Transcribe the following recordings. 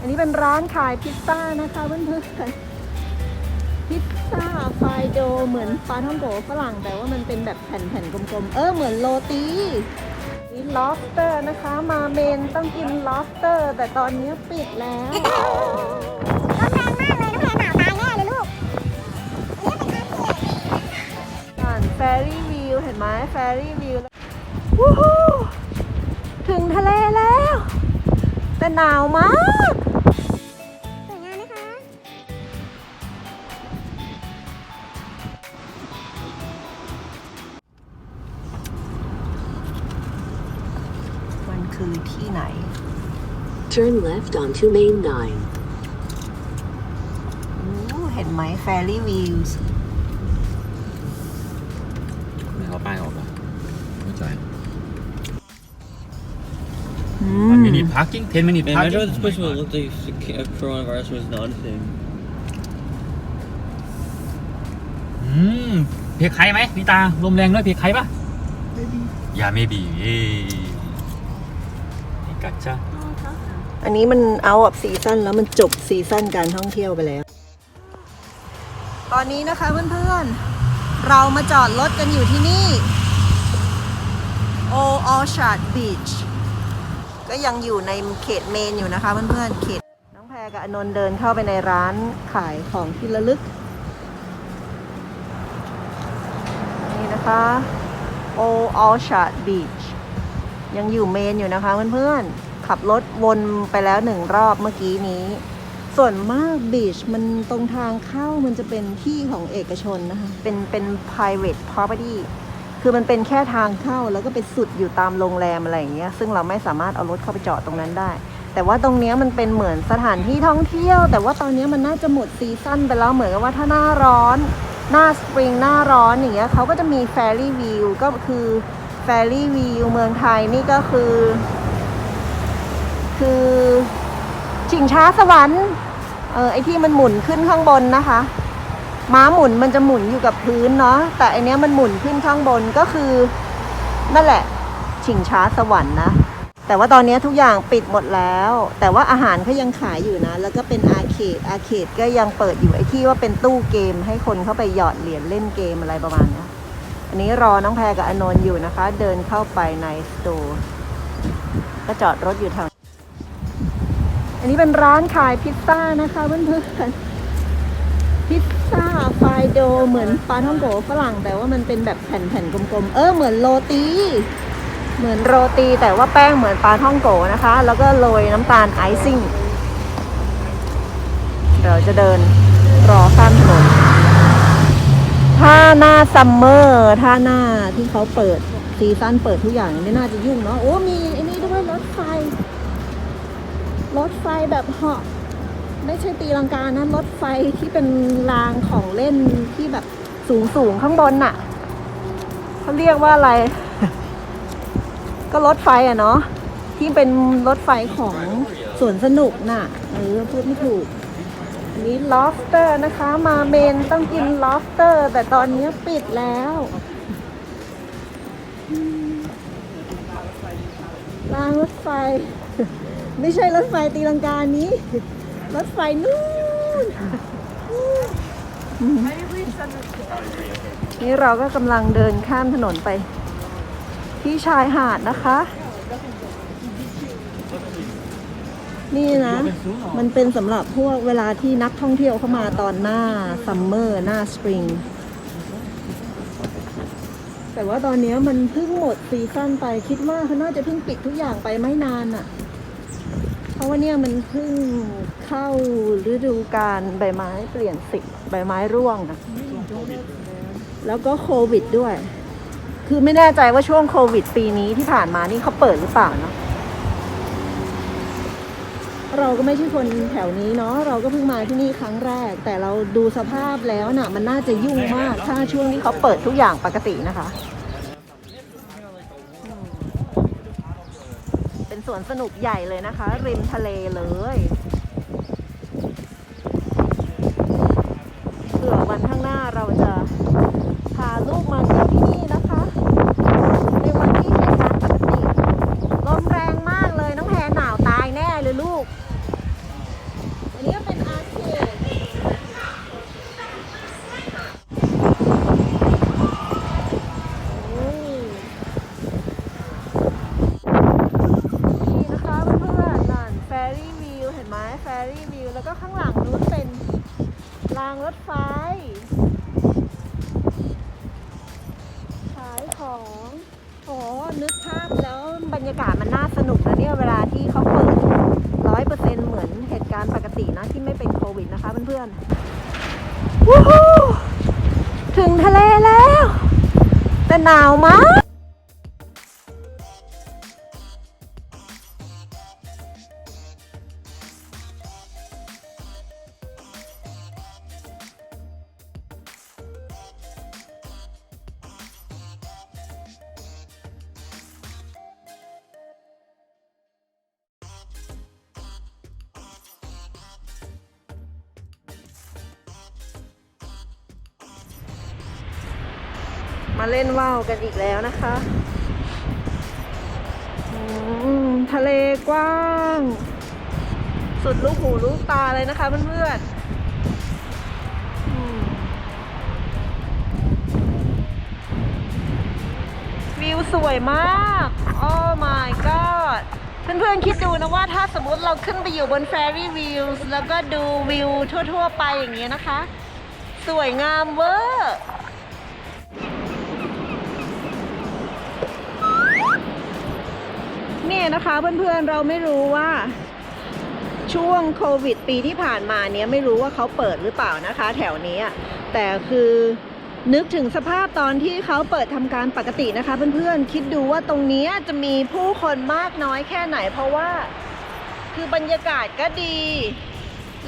อันนี้เป็นร้านขายพิซซ่านะคะเพื่อนๆพิซซ่าไฟโดเหมือนปลาท่องโกฝรั่งแต่ว่ามันเป็นแบบแผ่นๆกลมๆ เออเหมือนโรตีนี่ lobster นะคะ มาเมนต้องกิน lobster แต่ตอนนี้ปิดแล้วลมแรงมากเลยน้องแพรหนาวตายแน่เลยลูกนี่เป็นอาเซียนผ่านแฟรี่วิวเห็นไหมแฟรี่วิววู้ฮู้ถึงทะเลแล้ว แต่หนาวมาก Turn left onto Main 9. อู้เห็นไหมแฟรี่วิวส์ไม่เอาป้ายออกเหรอเข้าใจอื One ม minute parking 10 minute Man, parking imagine what this Oh place my would God. look like if the ca- if coronavirus was not a thing. อืมเพกใครไหมนิตาลมแรงด้วยเพกใครปะอย่าไม่บีเอ้นี่กัดจ้า อันนี้มันเอาอ f ซีซั่นแล้วมันจบซีซั่นการท่องเที่ยวไปแล้ว ตอนนี้นะคะเพื่อนๆ เรามาจอดรถกันอยู่ที่นี่ Old Orchard Beach ก็ยังอยู่ในเขตเมนอยู่นะคะเพื่อนๆ เขต น้องแพรกับอนนท์เดินเข้าไปในร้านขายของที่ระลึก นี่นะคะ Old Orchard Beach ยังอยู่เมนอยู่นะคะเพื่อนๆ ขับรถวนไปแล้วหนึ่งรอบเมื่อกี้นี้ ส่วนมากบีชมันตรงทางเข้ามันจะเป็นที่ของเอกชนนะคะ เป็นเป็น private property คือมันเป็นแค่ทางเข้าแล้วก็ไปสุดอยู่ตามโรงแรมอะไรอย่างเงี้ย ซึ่งเราไม่สามารถเอารถเข้าไปจอดตรงนั้นได้ แต่ว่าตรงเนี้ยมันเป็นเหมือนสถานที่ท่องเที่ยว แต่ว่าตอนเนี้ยมันน่าจะหมดซีซั่นไปแล้วเหมือนกับว่าถ้าหน้าร้อน หน้าสปริงหน้าร้อนอย่างเงี้ยเขาก็จะมีแฟรี่วิวก็คือแฟรี่วิวเมืองไทยนี่ก็คือ คือชิงช้าสวรรค์เออไอที่มันหมุนขึ้นข้างบนนะคะ ม้าหมุนมันจะหมุนอยู่กับพื้นเนาะแต่อันเนี้ยมันหมุนขึ้นข้างบนก็คือนั่นแหละ ชิงช้าสวรรค์นะแต่ว่าตอนนี้ทุกอย่างปิดหมดแล้ว แต่ว่าอาหารเขายังขายอยู่นะ แล้วก็เป็นอาเคดอาเคดก็ยังเปิดอยู่ไอ้ที่ว่าเป็นตู้เกม ให้คนเข้าไปหยอดเหรียญเล่นเกมอะไรประมาณนี้อันนี้รอน้องแพรกับอนนท์อยู่นะคะ เดินเข้าไปในสโตร์ก็จอดรถอยู่ทาง อันนี้เป็นร้านขายพิซซ่านะคะเพื่อนๆ พิซซ่าไฟโดเหมือนปลาท่องโกฝรั่ง แต่ว่ามันเป็นแบบแผ่นๆกลมๆ เออเหมือนโรตี เหมือนโรตีแต่ว่าแป้งเหมือนปลาท่องโกนะคะ แล้วก็โรยน้ำตาลไอซิ่ง เดี๋ยวจะเดินรอข้ามถนนถ้าหน้าซัมเมอร์ถ้าหน้าที่เขาเปิดซีซั่นเปิดทุกอย่างไม่น่าจะยุ่งเนาะโอ้มีไอ้นี่ด้วยรถไฟ รถไฟแบบเหาะไม่ใช่ตีลังกานะ รถไฟที่เป็นรางของเล่นที่แบบสูงสูงๆข้างบนน่ะเขาเรียกว่าอะไร ก็รถไฟอะเนาะที่เป็นรถไฟของสวนสนุกน่ะเออพูดไม่ถูกอันนี้ lobster นะคะ มาเมนต้องกิน lobster แต่ตอนนี้ปิดแล้วรางรถไฟ ไม่ใช่รถไฟตีลังกานี้ รถไฟนู่นนี่เราก็กำลังเดินข้ามถนนไป ที่ชายหาดนะคะ นี่นะ มันเป็นสำหรับพวกเวลาที่นักท่องเที่ยวเข้ามาตอนหน้าซัมเมอร์หน้าสปริงแต่ว่าตอนนี้มันเพิ่งหมดซีซั่นไปคิดว่าเขาน่าจะเพิ่งปิดทุกอย่างไปไม่นานอะ่ะ เพราะว่าเนี่ยมันเพิ่งเข้าฤดูการใบไม้เปลี่ยนสีใบไม้ร่วงอะแล้วก็โควิดด้วย คือไม่แน่ใจว่าช่วงโควิดปีนี้ที่ผ่านมานี่เขาเปิดหรือเปล่าเนาะเราก็ไม่ใช่คนแถวนี้เนาะเราก็เพิ่งมาที่นี่ครั้งแรก แต่เราดูสภาพแล้วน่ะ มันน่าจะยุ่งมากถ้าช่วงที่เขาเปิดทุกอย่างปกตินะคะ เป็น สวนสนุกใหญ่เลยนะคะ ริมทะเลเลย แล้วก็ข้างหลังนู้นเป็นรางรถไฟขายของอ๋อนึกภาพแล้วบรรยากาศมันน่าสนุกนะเนี่ยเวลาที่เขาเปิดร้อยเปอร์เซ็นเหมือนเหตุการณ์ปกตินะที่ไม่เป็นโควิดนะคะเพื่อนๆถึงทะเลแล้ว แต่หนาวมาก มาเล่นว่าวกันอีกแล้วนะคะทะเลกว้าง สุดลูกหูลูกตาเลยนะคะเพื่อนๆอืมวิวสวยมาก โอ้ my god เพื่อนๆคิดดูนะว่าถ้าสมมติเราขึ้นไปอยู่บน Ferry Views แล้วก็ดูวิวทั่วๆไปอย่างเงี้ยนะคะ สวยงามเวอร์ เนี่ยนะคะเพื่อนๆเราไม่รู้ว่าช่วงโควิด ปีที่ผ่านมาเนี้ยไม่รู้ว่าเขาเปิดหรือเปล่านะคะ แถวนี้แต่คือนึกถึงสภาพตอนที่เขาเปิดทำการปกตินะคะ เพื่อนๆคิดดูว่าตรงนี้จะมีผู้คนมากน้อยแค่ไหน เพราะว่าคือบรรยากาศก็ดี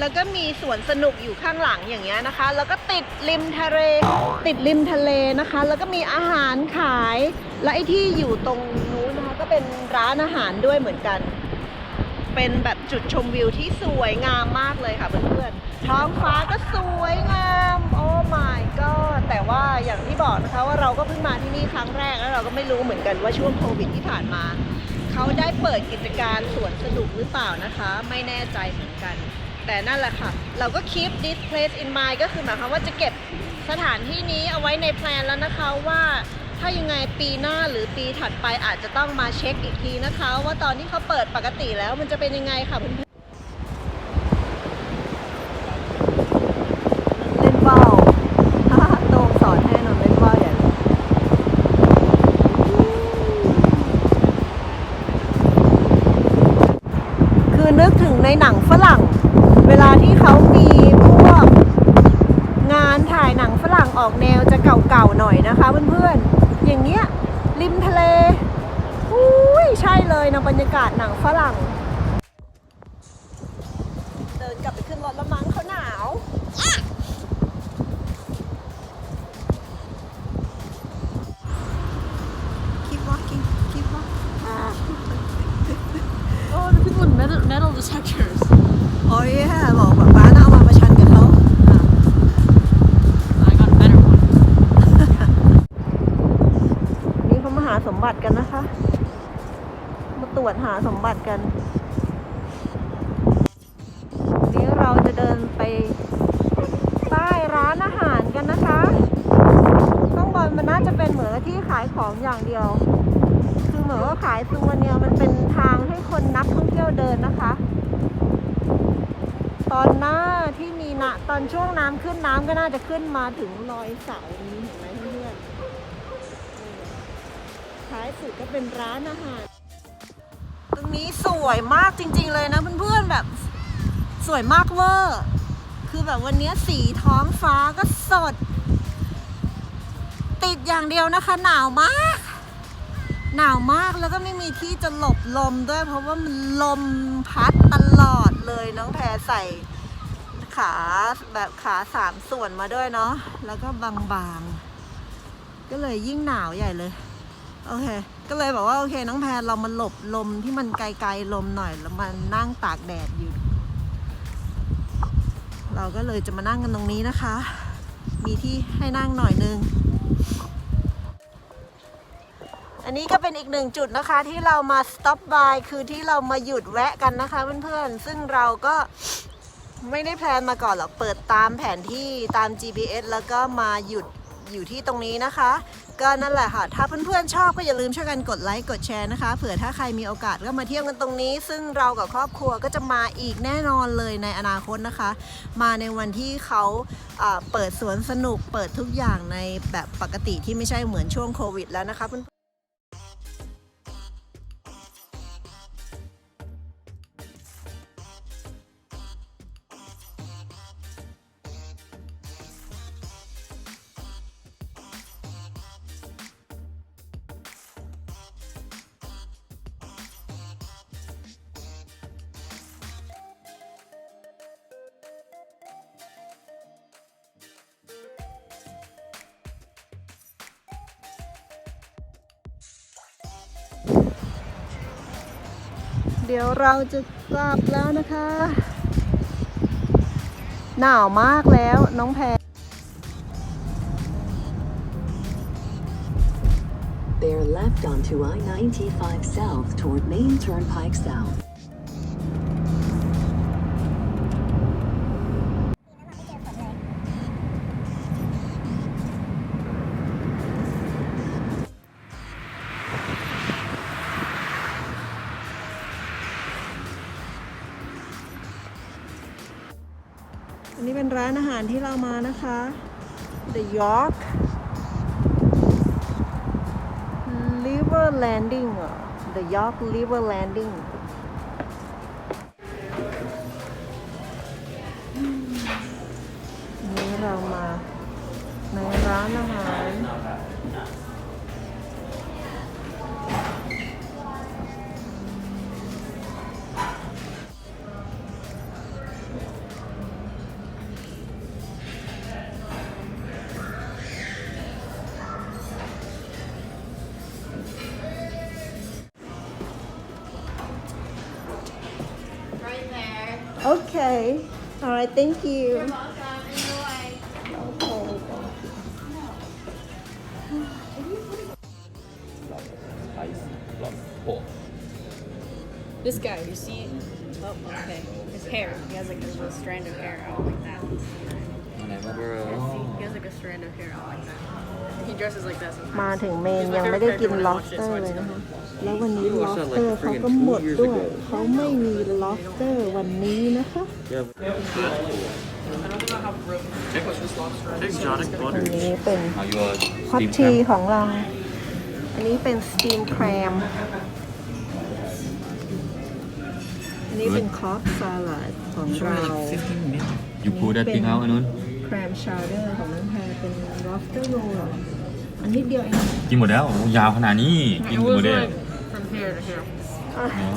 แล้วก็มีสวนสนุกอยู่ข้างหลังอย่างเงี้ยนะคะ แล้วก็ติดริมทะเลติดริมทะเลนะคะ แล้วก็มีอาหารขายและไอ้ที่อยู่ตรงนู้น ก็เป็นร้านอาหารด้วยเหมือนกัน เป็นแบบจุดชมวิวที่สวยงามมากเลยค่ะเพื่อนๆ ท้องฟ้าก็สวยงาม โอ้ my god แต่ว่าอย่างที่บอกนะคะว่าเราก็เพิ่งมาที่นี่ครั้งแรกแล้วเราก็ไม่รู้เหมือนกันว่าช่วงโควิดที่ผ่านมา เขาได้เปิดกิจการสวนสนุกหรือเปล่านะคะ ไม่แน่ใจเหมือนกัน แต่นั่นแหละค่ะ เราก็ keep this place in mind ก็คือหมายความว่าจะเก็บสถานที่นี้เอาไว้ในแพลนแล้วนะคะว่า ถ้ายังไงปีหน้าหรือปีถัดไปอาจจะต้องมาเช็คอีกทีนะคะ ว่าตอนที่เขาเปิดปกติแล้วมันจะเป็นยังไงค่ะเพื่อนเล่นว่าวโตงสอนให้นนเล่นว่าอย่างนี้คือนึกถึงในหนังฝรั่ง เวลาที่เขามีพวกงานถ่ายหนังฝรั่งออกแนวจะเก่าๆหน่อยนะคะเพื่อนๆ อย่างเงี้ยริมทะเลอุ้ยใช่เลยนะบรรยากาศหนังฝรั่ง เดินกลับไปขึ้นรถแล้วมั้งเขาหนาว keep walking keep walking Oh, the people with metal, metal detectors. โอ้ยแย่บอกแบบป้าน่าเอามาประชันกับเขา I got a better one. นี่เขามาหาสม บัติกันนะคะ มาตรวจหาสมบัติกัน นี้เราจะเดินไปใต้ร้านอาหารกันนะคะข้างบนมันน่าจะเป็นเหมือนที่ขายของอย่างเดียว คือเหมือนว่าขายซูเวเนียมันเป็นทางให้คนนักท่องเที่ยวเดินนะคะ ตอนหน้าที่มีนะตอนช่วงน้ำขึ้นน้ำก็น่าจะขึ้นมาถึงรอยเสานี้ ท้ายสุดก็เป็นร้านอาหาร ตรงนี้สวยมากจริง ๆ เลยนะเพื่อนๆแบบสวยมากเวอร์คือแบบวันนี้สีท้องฟ้าก็สด ติดอย่างเดียวนะคะ หนาวมาก หนาวมากแล้วก็ไม่มีที่จะหลบลมด้วย เพราะว่ามันลมพัดตลอดเลยน้องแพรใส่ขาแบบขาสามส่วนมาด้วยเนาะแล้วก็บางๆ ก็เลยยิ่งหนาวใหญ่เลย โอเค ก็เลยบอกว่าโอเค น้องแพรเรามาหลบลมที่มันไกลๆลมหน่อยแล้วมันนั่งตากแดดอยู่ เราก็เลยจะมานั่งกันตรงนี้นะคะ มีที่ให้นั่งหน่อยนึง อันนี้ก็เป็นอีกหนึ่งจุดนะคะที่เรามา stop by คือที่เรามาหยุดแวะกันนะคะเพื่อนๆ ซึ่งเราก็ไม่ได้แพลนมาก่อนหรอก เปิดตามแผนที่ตาม GPS แล้วก็มาหยุด อยู่ที่ตรงนี้นะคะ ก็นั่นแหละค่ะ ถ้าเพื่อนๆชอบก็อย่าลืมช่วยกันกดไลค์กดแชร์นะคะ เผื่อถ้าใครมีโอกาสก็มาเที่ยวกันตรงนี้ ซึ่งเรากับครอบครัวก็จะมาอีกแน่นอนเลยในอนาคตนะคะ มาในวันที่เขาเปิดสวนสนุกเปิดทุกอย่างในแบบปกติที่ไม่ใช่เหมือนช่วงโควิดแล้วนะคะเพื่อน เดี๋ยวเราจะกลับแล้วนะคะ หนาวมากแล้วน้องแพร Bear left onto I-95 South toward Main Turnpike South. อาหารที่เรามานะคะ The York River Landing The York River Landing นนี้เรามาในร้านอาหาร there. Okay alright thank you You're welcome. Enjoy. This guy, you see? Oh, okay. His hair. He has like a little strand of hair out like that. See, he has like a strand of hair out like that. He dresses like that sometimes. มาถึงเมน He's my ยังไม่ favorite ได้กิน character when I watch it, lobster so I เลย just นะคะ don't- แล้ววันนี้ We watched that, like, lobster เขา friggin' ก็ two หมด years ด้วย ago. เขาไม่มี lobster วันนี้นะคะ Yeah. I don't know how broken this lobster is. Exotic อันนี้เป็น Are you a ฮอต steam ที crab? ของเรา อันนี้เป็นสตีมแครม อันนี้เป็นคอฟสลัดของเรา You pull that thing out อันนู้นแครมชาวเดอร์ของน้องแพรเป็น lobster roll เหรออันนี้เดียวเอง กินหมดแล้วโอ้ยาวขนาดนี้ กิน It หม was ดเลย like from here to here. อะอ๋อ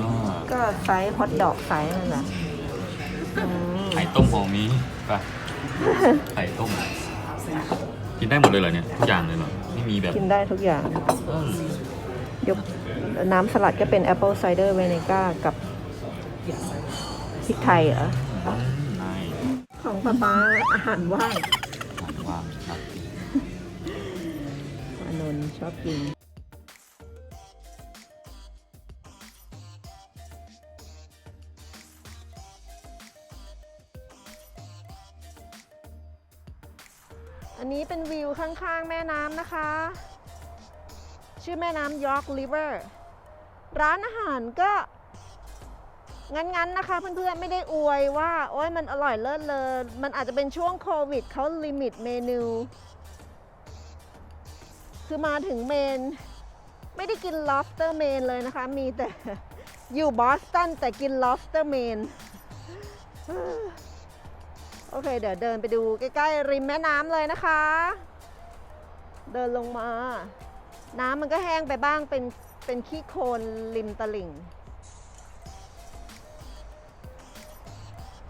ก็ไซส์ฮอตดอกไซส์นั่นแหละอืมไข่ต้มของมีไปไข่ต้ม กินได้หมดเลยเหรอเนี่ยทุกอย่างเลยเหรอไม่มีแบบกินได้ทุกอย่าง อืมยกน้ำสลัดก็เป็นแอปเปิลไซเดอร์เวเนก้ากับพริกไทยเหรออืมนายของป้าป้าอาหารว่าง ว่าครับ อานนท์ชอบกิน อันนี้เป็นวิวข้างๆ แม่น้ำนะคะ ชื่อแม่น้ำยอร์กริเวอร์ร้านอาหารก็งั้นๆนะคะเพื่อนๆไม่ได้อวยว่า โอ้ยมันอร่อยเลิศเลยมันอาจจะเป็นช่วงโควิดเขาลิมิตเมนู คือมาถึงเมน ไม่ได้กิน lobster เมนเลยนะคะ มีแต่อยู่บอสตันแต่กิน lobster เมน โอเค เดี๋ยวเดินไปดูใกล้ๆริมแม่น้ำเลยนะคะ เดินลงมา น้ำมันก็แห้งไปบ้างเป็นเป็นขี้โคลนริมตลิ่ง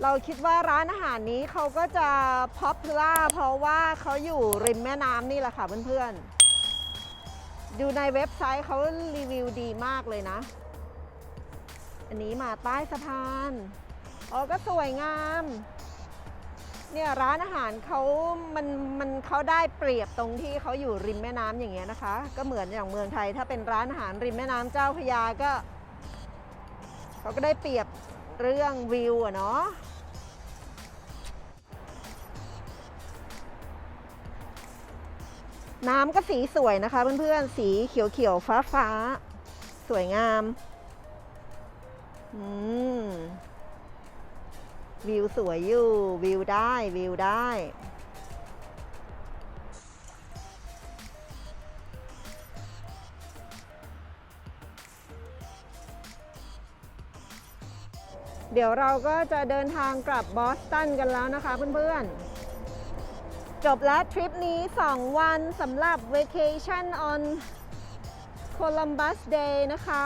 เราคิดว่าร้านอาหารนี้เขาก็จะ popular เพราะว่าเขาอยู่ริมแม่น้ำนี่แหละค่ะเพื่อนๆ ดูในเว็บไซต์เขารีวิวดีมากเลยนะ อันนี้มาใต้สะพาน อ๋อ ก็สวยงาม เนี่ยร้านอาหารเขามันมันเขาได้เปรียบตรงที่เขาอยู่ริมแม่น้ำอย่างเงี้ยนะคะ ก็เหมือนอย่างเมืองไทย ถ้าเป็นร้านอาหารริมแม่น้ำเจ้าพยาก็เขาก็ได้เปรียบเรื่องวิวอะเนาะน้ำก็สีสวยนะคะเพื่อนๆ สีเขียวๆ ฟ้าๆ สวยงาม อืม วิวสวยอยู่วิวได้วิวได้เดี๋ยวเราก็จะเดินทางกลับบอสตันกันแล้วนะคะเพื่อนๆ จบแล้วทริปนี้ 2 วันสำหรับ Vacation on Columbus Day นะคะ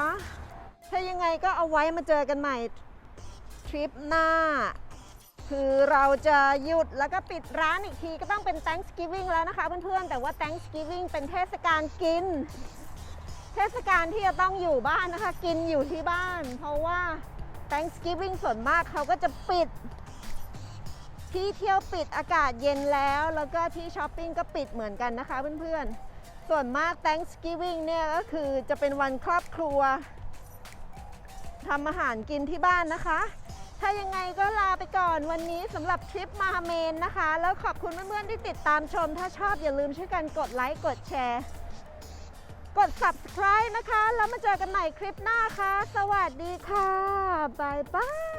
ถ้ายังไงก็เอาไว้มาเจอกันใหม่ทริปหน้า คือเราจะหยุดแล้วก็ปิดร้านอีกทีก็ต้องเป็น Thanksgiving แล้วนะคะเพื่อนๆ แต่ว่า Thanksgiving เป็นเทศกาลกิน เทศกาลที่จะต้องอยู่บ้านนะคะ กินอยู่ที่บ้าน เพราะว่า Thanksgiving ส่วนมากเขาก็จะปิด ที่เที่ยวปิดอากาศเย็นแล้ว แล้วก็ที่ช้อปปิ้งก็ปิดเหมือนกันนะคะเพื่อนๆ ส่วนมาก Thanksgiving เนี่ยก็คือจะเป็นวันครอบครัวทำอาหารกินที่บ้านนะคะ ถ้ายังไงก็ลาไปก่อนวันนี้สำหรับทริปมาเมนนะคะ แล้วขอบคุณเพื่อนๆที่ติดตามชม ถ้าชอบอย่าลืมช่วยกันกดไลค์กดแชร์ กด subscribe นะคะ แล้วมาเจอกันใหม่คลิปหน้าค่ะ สวัสดีค่ะบายบาย